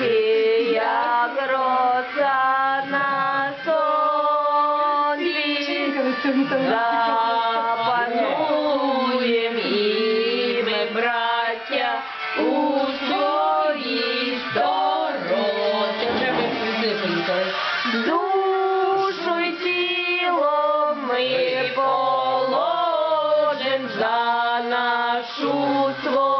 вороженьки, як роса на сонці. Запануєм і ми, браття, у своїй дорозі. Душу й тіло ми положим за нашу свободу